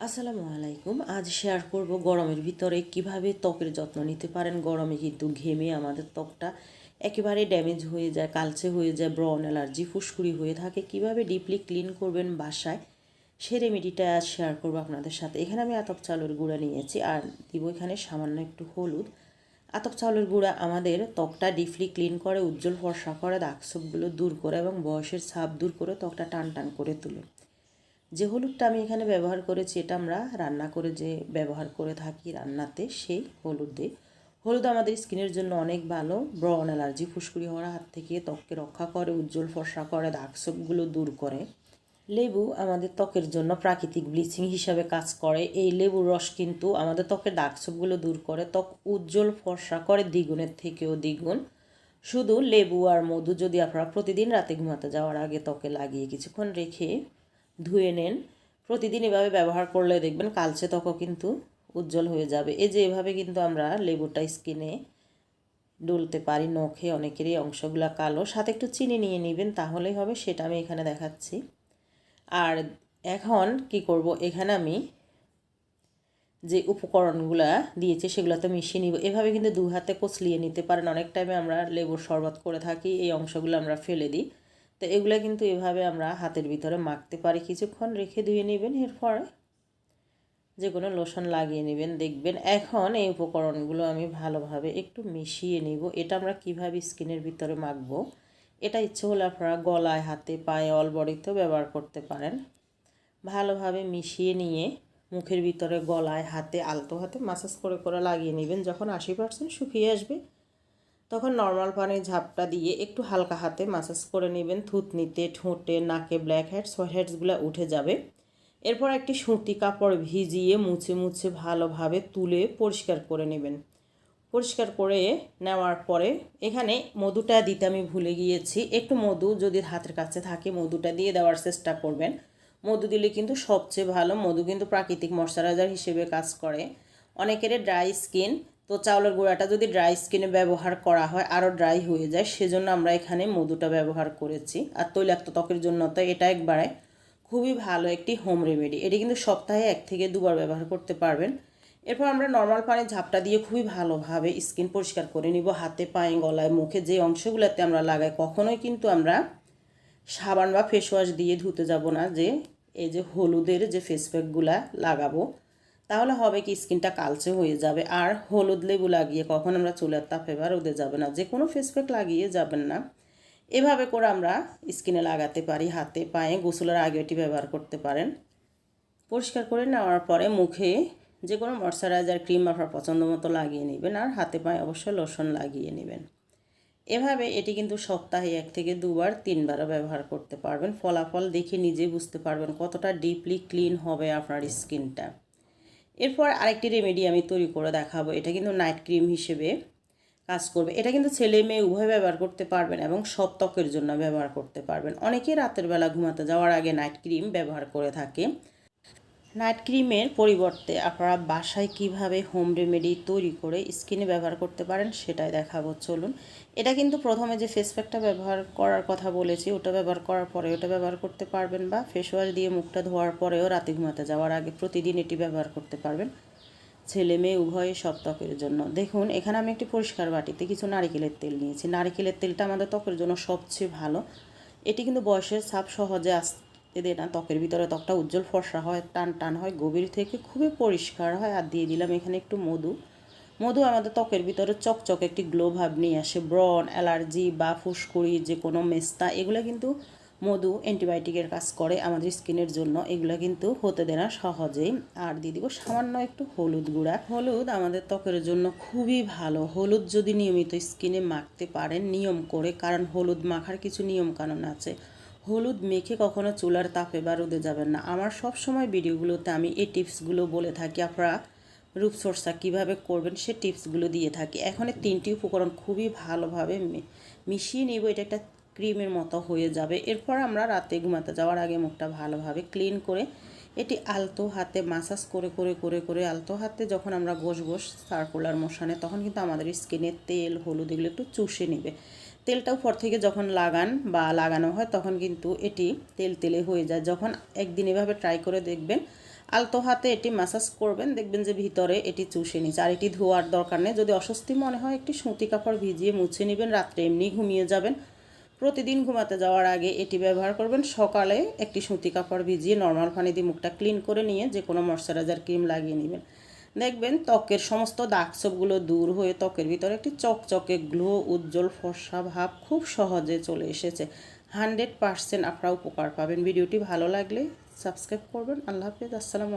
আসসালামু আলাইকুম। আজ শেয়ার করব গরমের ভিতরে কীভাবে ত্বকের যত্ন নিতে পারেন। গরমে কিন্তু ঘেমে আমাদের ত্বকটা একেবারে ড্যামেজ হয়ে যায়, কালচে হয়ে যায় ব্রন অ্যালার্জি ফুসকুড়ি হয়ে থাকে। কীভাবে ডিপলি ক্লিন করবেন বাসায়? সে রেমেডিটা আজ শেয়ার করব আপনাদের সাথে। এখানে আমি আতপ চাউলের গুঁড়া নিয়েছি আর দিব এখানে সামান্য একটু হলুদ। আতপ চাউলের গুঁড়া আমাদের ত্বকটা ডিপলি ক্লিন করে, উজ্জ্বল ফর্সা করে দাগছোপগুলো দূর করে এবং বয়সের ছাপ দূর করে ত্বকটা টান টান করে তোলে। যে হলুদটা আমি এখানে ব্যবহার করেছি, এটা আমরা রান্না করে যে ব্যবহার করে থাকি রান্নাতে, সেই হলুদ। হলুদ আমাদের স্কিনের জন্য অনেক ভালো। ব্রন অ্যালার্জি, ফুসকুড়ি হওয়ার হাত থেকে ত্বককে রক্ষা করে, উজ্জ্বল ফর্সা করে দাগছোপগুলো দূর করে। লেবু আমাদের ত্বকের জন্য প্রাকৃতিক ব্লিচিং হিসাবে কাজ করে। এই লেবুর রস কিন্তু আমাদের ত্বকের দাগছোপগুলো দূর করে। ত্বক উজ্জ্বল ফর্সা করে, দ্বিগুণের থেকেও দ্বিগুণ। শুধু লেবু আর মধু যদি আপনারা প্রতিদিন রাতে ঘুমাতে যাওয়ার আগে ত্বকে লাগিয়ে কিছুক্ষণ রেখে ধুয়ে নেন। প্রতিদিন এভাবে ব্যবহার করলে দেখবেন কালচে ত্বকও কিন্তু উজ্জ্বল হয়ে যাবে। এই যে এভাবে কিন্তু আমরা লেবুটা স্কিনে ডলতে পারি, নখে অনেকেরই অংশগুলো কালো। সাথে একটু চিনি নিয়ে নেবেন, তাহলেই হবে, সেটা আমি এখানে দেখাচ্ছি। আর এখন কি করব? এখানে আমি যে উপকরণগুলা দিয়েছি সেগুলো তো মিশিয়ে নিব। এভাবে কিন্তু দু হাতে কচলিয়ে নিতে পারেন। অনেক টাইমে আমরা লেবুর শরবত করে থাকি, এই অংশগুলো আমরা ফেলে দিই। তো এগুলো কিন্তু এভাবে আমরা হাতের ভিতরে মাখতে পারি। কিছুক্ষণ রেখে ধুয়ে নেবেন, এরপরে যে কোনো লোশন লাগিয়ে নেবেন। দেখবেন এখন এই উপকরণগুলো আমি ভালোভাবে একটু মিশিয়ে নিব। এটা আমরা কীভাবে স্কিনের ভিতরে মাখবো, এটা ইচ্ছে হলে আপনারা গলায়, হাতে, পায়ে অল বডিতেও ব্যবহার করতে পারেন। ভালোভাবে মিশিয়ে নিয়ে মুখের ভিতরে গলায়, হাতে, আলতো হাতে মাসাজ করে করে লাগিয়ে নেবেন। যখন আশি পার্সেন্ট শুকিয়ে আসবে তখন নর্মাল পানির ঝাপটা দিয়ে একটু হালকা হাতে মাসাজ করে নেবেন। থুতনিতে, ঠোঁটে, নাকে ব্ল্যাক হেডস হোয়াইট হেডসগুলো উঠে যাবে। এরপর একটি সুতি কাপড় ভিজিয়ে মুছে মুছে ভালোভাবে তুলে পরিষ্কার করে নেবেন। পরিষ্কার করে নেওয়ার পরে এখানে মধুটা দিতে আমি ভুলে গিয়েছি। একটু মধু যদি হাতের কাছে থাকে, মধুটা দিয়ে দেওয়ার চেষ্টা করবেন। মধু দিলে কিন্তু সবচেয়ে ভালো। মধু কিন্তু প্রাকৃতিক ময়শ্চারাইজার হিসেবে কাজ করে। অনেকেরই ড্রাই স্কিন তো চাউলের গুঁড়াটা যদি ড্রাই স্কিনে ব্যবহার করা হয় আরও ড্রাই হয়ে যায়, সেজন্য আমরা এখানে মধুটা ব্যবহার করেছি। আর তৈলাক্ত ত্বকের জন্য তো এটা একবারে খুবই ভালো একটি হোম রেমেডি এটি কিন্তু সপ্তাহে এক থেকে দুবার ব্যবহার করতে পারবেন। এরপর আমরা নর্মাল পানির ঝাপটা দিয়ে খুবই ভালোভাবে স্কিন পরিষ্কার করে নিব হাতে, পায়ে, গলায়, মুখে, যে অংশগুলোতে আমরা লাগাই, কখনোই কিন্তু আমরা সাবান বা ফেস ওয়াশ দিয়ে ধুতে যাব না, যে এই যে হলুদের যে ফেস প্যাকগুলা লাগাবো। তাহলে হবে কি স্কিনটা কালচে হয়ে যাবে। আর হলুদ লেবু লাগিয়ে কখন আমরা চুলের তাপে বা রোদে যাবে না যে কোনো ফেস প্যাক লাগিয়ে যাবেন না। এভাবে করে আমরা স্কিনে লাগাতে পারি, হাতে, পায়ে, গোসলের আগে এটি ব্যবহার করতে পারেন। পরিষ্কার করে নেওয়ার পরে মুখে যে কোনো ময়শ্চারাইজার ক্রিম আপনার পছন্দ মতো লাগিয়ে নেবেন আর হাতে, পায়ে অবশ্যই লোশন লাগিয়ে নেবেন। এভাবে এটি কিন্তু সপ্তাহে এক থেকে দুবার, তিনবারও ব্যবহার করতে পারবেন। ফলাফল দেখে নিজে বুঝতে পারবেন কতটা ডিপলি ক্লিন হবে আপনার স্কিনটা। এরপর আরেকটি রেমেডি আমি তৈরি করে দেখাবো। এটা কিন্তু নাইট ক্রিম হিসেবে কাজ করবে। এটা কিন্তু ছেলে মেয়ে উভয় ব্যবহার করতে পারবেন এবং সব ত্বকের জন্য ব্যবহার করতে পারবেন। অনেকে রাতের বেলা ঘুমাতে যাওয়ার আগে নাইট ক্রিম ব্যবহার করে থাকে। নাইট ক্রিমের পরিবর্তে আপনারা বাসায় কীভাবে হোম রেমেডি তৈরি করে স্কিনে ব্যবহার করতে পারেন সেটাই দেখাবো, চলুন। এটা কিন্তু প্রথমে যে ফেস প্যাকটা ব্যবহার করার কথা বলেছি, ওটা ব্যবহার করার পরে ওটা ব্যবহার করতে পারবেন বা ফেস ওয়াশ দিয়ে মুখটা ধোয়ার পরেও রাতে ঘুমাতে যাওয়ার আগে প্রতিদিন এটি ব্যবহার করতে পারবেন। ছেলে মেয়ে উভয়ে সব ত্বকের জন্য। দেখুন, এখানে আমি একটি পরিষ্কার বাটিতে কিছু নারিকেলের তেল নিয়েছি। নারিকেলের তেলটা আমাদের ত্বকের জন্য সবচেয়ে ভালো। এটি কিন্তু বয়সের ছাপ সহজে আসতে দেয় না ত্বকের ভিতরে ত্বকটা উজ্জ্বল ফর্সা হয়, টান টান হয়, গভীর থেকে খুবই পরিষ্কার হয়। আর দিয়ে দিলাম এখানে একটু মধু। মধু আমাদের ত্বকের ভিতরে চকচক একটি গ্লো ভাব নিয়ে আসে। ব্রন অ্যালার্জি বা ফুসকুড়ি, যে কোনো মেস্তা, এগুলো কিন্তু মধু অ্যান্টিবায়োটিকের কাজ করে আমাদের স্কিনের জন্য। এগুলো কিন্তু হতে দেয় না সহজেই। আর দিয়ে দিব সামান্য একটু হলুদ গুঁড়া। হলুদ আমাদের ত্বকের জন্য খুবই ভালো। হলুদ যদি নিয়মিত স্কিনে মাখতে পারেন, নিয়ম করে, কারণ হলুদ মাখার কিছু নিয়ম কানুন আছে। হলুদ মেখে কখনো চুলার তাপে বা রোদে যাবেন না। আমার সব সময় ভিডিওগুলোতে আমি এই টিপসগুলো বলে থাকি। আপনারা রূপচর্চা কীভাবে করবেন সে টিপসগুলো দিয়ে থাকি। এখন তিনটি উপকরণ খুবই ভালোভাবে মিশিয়ে নিব। এটা একটা ক্রিমের মতো হয়ে যাবে। এরপর আমরা রাতে ঘুমাতে যাওয়ার আগে মুখটা ভালোভাবে ক্লিন করে এটি আলতো হাতে মাসাজ করে করে করে করে আলতো হাতে যখন আমরা গোস গোস সার্কুলার মোশানে তখন কিন্তু আমাদের স্কিনে তেল, হলুদ এগুলো একটু চুষে নেবে। তেলটা উপর থেকে যখন লাগান বা লাগানো হয়, তখন কিন্তু এটি তেল তেলে হয়ে যায়। যখন একদিন এভাবে ট্রাই করে দেখবেন, আলতো হাতে এটি ম্যাসাজ করবেন, দেখবেন যে ভিতরে এটি চুষে নিচ্ছে। আর এটি ধোয়ার দরকার নেই। যদি অস্বস্তি মনে হয়, একটি সুতি কাপড় ভিজিয়ে মুছে নেবেন, রাত্রে এমনি ঘুমিয়ে যাবেন। প্রতিদিন ঘুমাতে যাওয়ার আগে এটি ব্যবহার করবেন। সকালে একটি সুতি কাপড় ভিজিয়ে নর্মাল পানি দিয়ে মুখটা ক্লিন করে নিয়ে যে কোনো ময়শ্চারাইজার ক্রিম লাগিয়ে নেবেন। দেখবেন ত্বকের সমস্ত দাগ ছোপগুলো দূর হয়ে ত্বকের ভিতরে একটি চকচকে গ্লো, উজ্জ্বল, ফর্সা ভাব খুব সহজে চলে এসেছে। হান্ড্রেড পারসেন্ট আপনারা উপকার পাবেন। ভিডিওটি ভালো লাগলে সাবস্ক্রাইব করবেন। আল্লাহ হাফিজ। আসসালামু